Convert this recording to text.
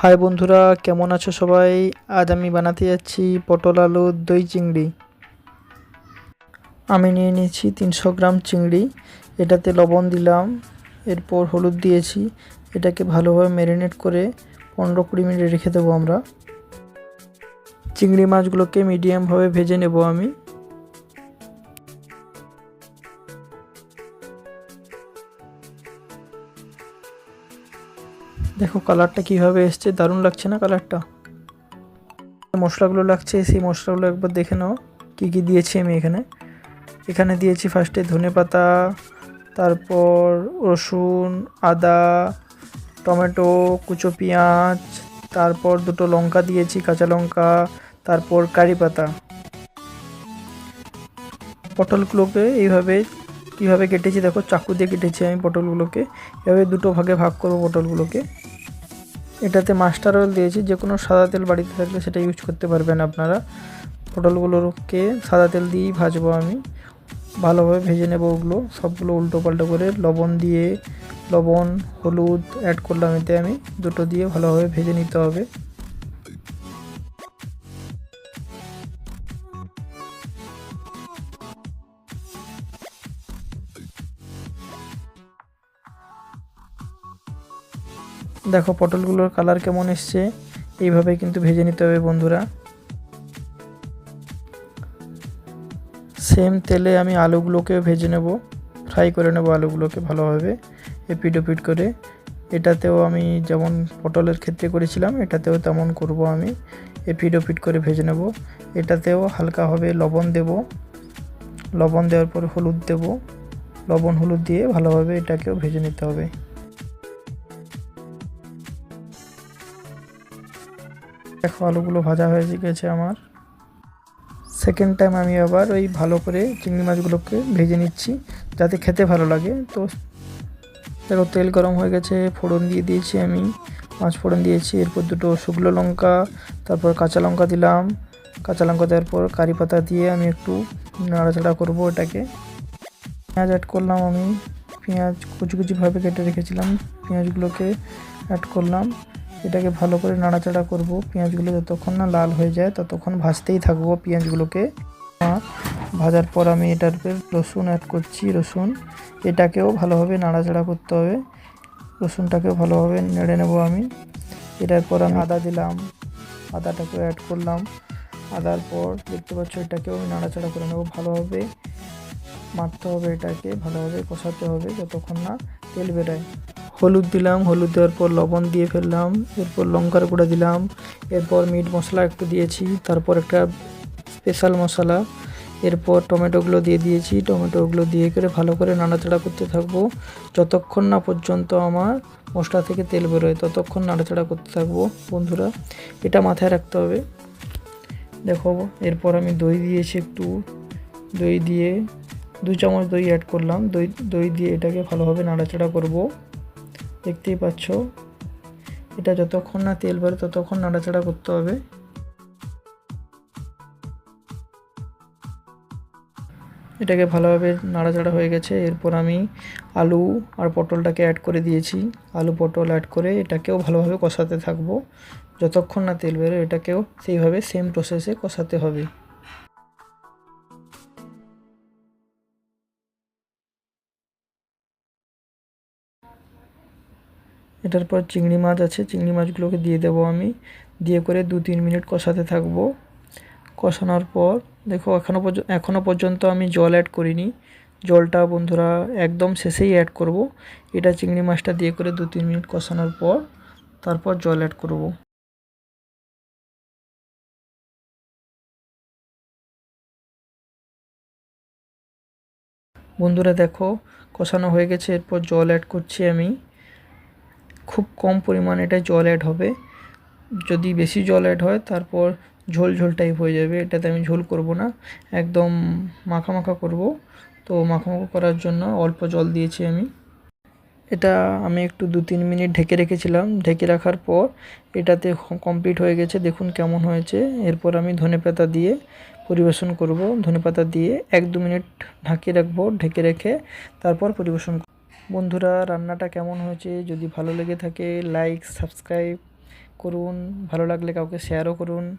High বন্ধুরা, কেমন আছো সবাই? আজ আমি বানাতে যাচ্ছি পটল আলু দই চিংড়ি। আমি নিয়ে নিয়েছি তিনশো গ্রাম চিংড়ি। এটাতে লবণ দিলাম, এরপর হলুদ দিয়েছি। এটাকে ভালোভাবে ম্যারিনেট করে পনেরো কুড়ি মিনিট রেখে দেবো আমরা। চিংড়ি মাছগুলোকে মিডিয়ামভাবে ভেজে নেব আমি। দেখো কালারটা কীভাবে এসছে, দারুণ লাগছে না কালারটা? মশলাগুলো লাগছে, সেই মশলাগুলো একবার দেখে নাও, কী কী দিয়েছি আমি এখানে। এখানে দিয়েছি ফার্স্টে ধনে পাতা, তারপর রসুন, আদা, টমেটো, কুচো পেঁয়াজ, তারপর দুটো লঙ্কা দিয়েছি, কাঁচা লঙ্কা, তারপর কারি পাতা। পটলগুলোকে এইভাবে, কীভাবে কেটেছি দেখো, চাকু দিয়ে কেটেছি আমি পটলগুলোকে। এভাবে দুটো ভাগে ভাগ করব পটলগুলোকে। এটাতে মাস্টার অয়েল দিয়েছি যে কোনো সাদা তেল বাড়িতে থাকলে সেটা ইউজ করতে পারবেন আপনারা। পটলগুলোকে সাদা তেল দিয়েই ভাজবো আমি। ভালোভাবে ভেজে নেব ওগুলো, সবগুলো উল্টো পাল্টো করে লবণ দিয়ে, লবণ, হলুদ অ্যাড করলাম এতে আমি। দুটো দিয়ে ভালোভাবে ভেজে নিতে হবে। দেখো, পটলগুলোর কালার কেমন এসছে? এইভাবে কিন্তু ভেজে নিতে হবে বন্ধুরা। সেম তেলে আমি আলুগুলোকে ভেজে নেব। ফ্রাই করে নেব আলুগুলোকে ভালোভাবে এপিড ওপিড করে। এটাতেও আমি যেমন পটলের ক্ষেত্রে করেছিলাম, এটাতেও তেমন করব আমি। এপিড ওপিড করে ভেজে নেব। এটাতেও হালকাভাবে লবণ দেব। লবণ দেওয়ার পর হলুদ দেব। লবণ হলুদ দিয়ে ভালোভাবে এটাকেও ভেজে নিতে হবে। দেখো আলুগুলো ভাজা হয়ে গেছে আমার। সেকেন্ড টাইম আমি আবার ওই ভালো করে চিংড়ি মাছগুলোকে ভেজে নিচ্ছি, যাতে খেতে ভালো লাগে। তো দেখো তেল গরম হয়ে গেছে, ফোড়ন দিয়ে দিয়েছি আমি। মাছ ফোড়ন দিয়েছি, এরপর দুটো শুকনো লঙ্কা, তারপর কাঁচা লঙ্কা দিলাম। কাঁচা লঙ্কা দেওয়ার পর কারি পাতা দিয়ে আমি একটু নাড়াচাড়া করব এটাকে পেঁয়াজ অ্যাড করলাম আমি। পেঁয়াজ কুচি কুচিভাবে কেটে রেখেছিলাম, পেঁয়াজগুলোকে অ্যাড করলাম। এটাকে ভালো করে নাড়াচাড়া করব। পেঁয়াজগুলো যতক্ষণ না লাল হয়ে যায়, ততক্ষণ ভাজতেই থাকব পেঁয়াজগুলোকে। ভাজার পর আমি এটার রসুন অ্যাড করছি, রসুন। এটাকেও ভালোভাবে নাড়াচাড়া করতে হবে। রসুনটাকেও ভালোভাবে নেড়ে নেব আমি। এটার পর আমি আদা দিলাম, আদাটাকেও অ্যাড করলাম। আদার পর দেখতে পাচ্ছ এটাকেও আমি নাড়াচাড়া করে নেব। ভালোভাবে মারতে হবে এটাকে, ভালোভাবে কষাতে হবে যতক্ষণ না তেল বেরোয়। হলুদ দিলাম, হলুদ দেওয়ার পর লবণ দিয়ে ফেললাম, এরপর লঙ্কার গুঁড়া দিলাম, এরপর মিট মশলা একটু দিয়েছি, তারপর একটা স্পেশাল মশলা, এরপর টমেটোগুলো দিয়ে দিয়েছি টমেটোগুলো দিয়ে করে ভালো করে নাড়াচাড়া করতে থাকব। যতক্ষণ না পর্যন্ত আমার মশলা থেকে তেল বেরোয়, ততক্ষণ নাড়াচাড়া করতে থাকব, বন্ধুরা। এটা মাথায় রাখতে হবে। দেখো, এরপর আমি দই দিয়েছি একটু। দই দিয়ে দু চামচ দই অ্যাড করলাম। দই দই দিয়ে এটাকে ভালোভাবে নাড়াচাড়া করব। দেখতেই পাচ্ছ। এটা যতক্ষণ না তেল বেরো ততক্ষণ নাড়াচাড়া করতে হবে। এটাকে ভালোভাবে নাড়াচাড়া হয়ে গেছে। এরপর আমি আলু আর পটলটাকে অ্যাড করে দিয়েছি। আলু, পটল অ্যাড করে এটাকেও ভালোভাবে কষাতে থাকব। যতক্ষণ না তেল বেরো এটাকেও সেইভাবে সেম প্রসেসে কষাতে হবে। এটার পর চিংড়ি মাছ আছে, চিংড়ি মাছগুলোকে দিয়ে দেবো আমি। দিয়ে করে দু তিন মিনিট কষাতে থাকব। কষানোর পর, দেখো এখনও পর্যন্ত এখনও পর্যন্ত আমি জল অ্যাড করিনি। জলটা বন্ধুরা একদম শেষেই অ্যাড করব। এটা চিংড়ি মাছটা দিয়ে করে দু তিন মিনিট কষানোর পর, তারপর জল অ্যাড করব। বন্ধুরা দেখো, কষানো হয়ে গেছে, এরপর জল অ্যাড করছি আমি। খুব কম পরিমাণে এটা জল অ্যাড হবে। যদি বেশি জল অ্যাড হয়, তারপর ঝোল ঝোল টাইপ হয়ে যাবে। এটাতে আমি ঝোল করব না। একদম মাখা মাখা করব। তো মাখা মাখা করার জন্য অল্প জল দিয়েছি আমি। এটা আমি একটু দু তিন মিনিট ঢেকে রেখেছিলাম। ঢেকে রাখার পর এটাতে কমপ্লিট হয়ে গেছে। দেখুন কেমন হয়েছে। এরপর আমি ধনে পাতা দিয়ে পরিবেশন করব। ধনে পাতা দিয়ে এক দু মিনিট ঢাকিয়ে রাখব। ঢেকে রেখে তারপর পরিবেশন বন্ধুরা, রান্নাটা কেমন হয়েছে? যদি ভালো লেগে থাকে লাইক সাবস্ক্রাইব করুন। ভালো লাগলে কাউকে শেয়ারও করুন।